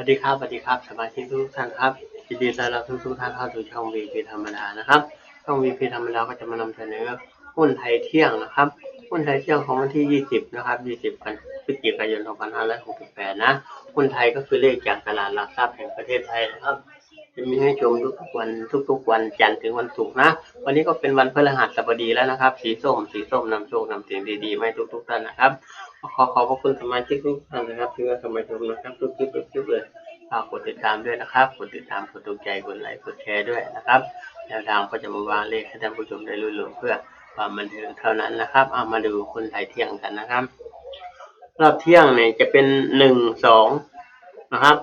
วัสดีครับสวัสดีครับสมาชิกทุกท่านครับยินดีต้อนรับทุกทุกท่านเข้าสู่ช่อง VP ธรรมดานะครับช่อง VP ธรรมดาก็จะมานำเสนอหุ้นไทยเที่ยงนะครับหุ้นไทยเที่ยงของวันที่ 20 นะครับ 20 กันพฤศจิกายน 2568 นะหุ้นไทยก็คือเลขจากตลาดหลักทรัพย์แห่งประเทศไทยนะครับ จะมีให้ชมทุกวันทุกๆวันจันทร์ถึงวันศุกร์นะ วันนี้ก็เป็นวันพฤหัสบดีแล้วนะครับ สีส้ม สีส้มนำโชคนำสิ่งดีๆมาให้ทุกๆท่านนะครับ ขอขอบพระคุณสมาชิกทุกท่านนะครับที่ว่าสมัยชมนะครับทุกคลิปทุก ฝากกดติดตามด้วยนะครับ กดติดตาม กดถูกใจ กดไลค์ กดแชร์ด้วยนะครับแนวทางก็จะมาวางเลขให้ท่านผู้ชมได้รู้เรื่องเพื่อความบันเทิงเท่านั้นนะครับ เอามาดูคนไทยเที่ยงกันนะครับ รอบเที่ยงเนี่ยจะเป็นหนึ่งสองนะครับ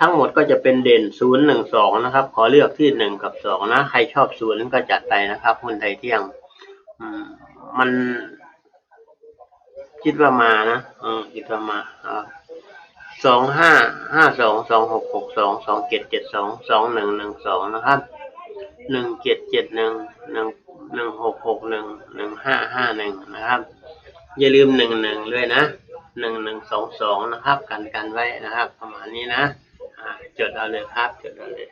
ทั้งหมดก็จะเป็นเด่นศูนย์หนึ่งสองนะครับ ขอเลือกที่หนึ่งกับสองนะ ใครชอบศูนย์ก็จัดไปนะครับหุ้นไทยเที่ยง อืม มันคิดว่ามานะอืมคิดว่ามาอ่า สองห้าห้าสองสองหกหกสองสองเจ็ดเจ็ดสองสองหนึ่งหนึ่งสองนะครับหนึ่งเจ็ดเจ็ดหนึ่งหนึ่งหนึ่งหกหกหนึ่งหนึ่งห้าห้าหนึ่งนะครับ อย่าลืมหนึ่งหนึ่งด้วยนะหนึ่งหนึ่งสองสองนะครับ กันกันไว้นะครับ ประมาณนี้นะจดเอาเลยครับจดเอาเลย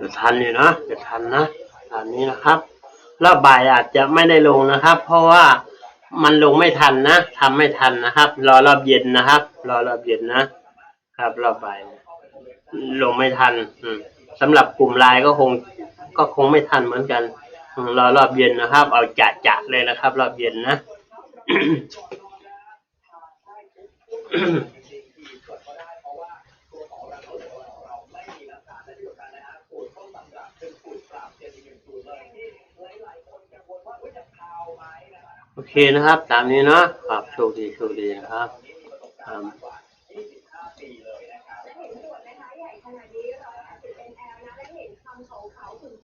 จะทันอยู่นะจะทันนะตามนี้นะครับรอบบ่ายอาจจะไม่ได้ลงนะครับ เพราะว่ามันลงไม่ทันนะทำไม่ทันนะครับ รอรอบเย็นนะครับ รอรอบเย็นนะ ครับรอบบ่ายลงไม่ทัน อืมสำหรับกลุ่มไลน์ก็คง ก็คงไม่ทันเหมือนกันรอรอบเย็นนะครับ เอาจะจะเลยนะครับ รอบเย็นนะ โอเคนะครับ ตามนี้เนาะครับโชคดีโชคดีนะครับครับ